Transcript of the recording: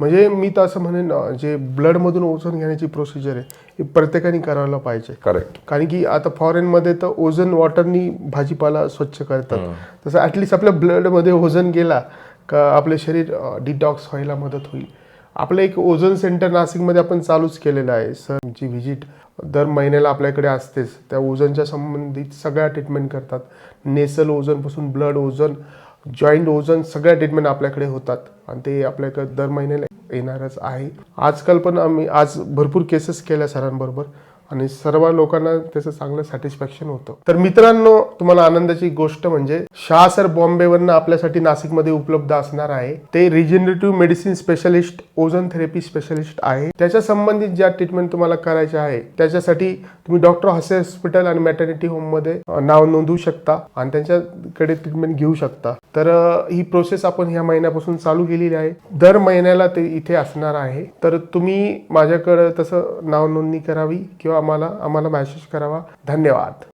म्हणजे मी तर असं म्हणेन जे ब्लडमधून ओझोन घेण्याची प्रोसिजर आहे ही प्रत्येकाने करायला पाहिजे. करेक्ट कारण की आता फॉरेनमध्ये तर ओझन वॉटरनी भाजीपाला स्वच्छ करतात. तसं ॲटलिस्ट आपल्या ब्लडमध्ये ओझन गेला का आपले शरीर डिटॉक्स व्हायला मदत होईल. आपलं एक ओझोन सेंटर नाशिकमध्ये आपण चालूच केलेलं आहे. सरची व्हिजिट दर महिन्याला आपल्याकडे असतेच. त्या ओझनच्या संबंधित सगळ्या ट्रीटमेंट करतात. नेसल ओझनपासून ब्लड ओझन जॉईंट ओझन सगळ्या ट्रीटमेंट आपल्याकडे होतात. आणि ते आपल्याकडे दर महिन्याला येणारच आहे. आजकाल पण आम्ही आज भरपूर केसेस केल्या सरांबरोबर आणि सर्व लोकांना त्याचं चांगलं सॅटिस्फॅक्शन होतं. तर मित्रांनो तुम्हाला आनंदाची गोष्ट म्हणजे शाह सर बॉम्बेवरनं आपल्यासाठी नाशिकमध्ये उपलब्ध असणार आहे. ते regenerative medicine specialist ozone therapy specialist आहे. त्याच्या संबंधित ज्या ट्रीटमेंट तुम्हाला करायच्या आहे त्याच्यासाठी तुम्ही डॉक्टर हसे हॉस्पिटल आणि मॅटर्निटी होममध्ये नाव नोंदवू शकता आणि त्यांच्याकडे ट्रीटमेंट घेऊ शकता. तर ही प्रोसेस आपण ह्या महिन्यापासून चालू केलेली आहे. दर महिन्याला ते इथे असणार आहे. तर तुम्ही माझ्याकडं तसं नाव नोंदणी करावी किंवा आम्हाला आम्हाला मॅसेज करावा. धन्यवाद.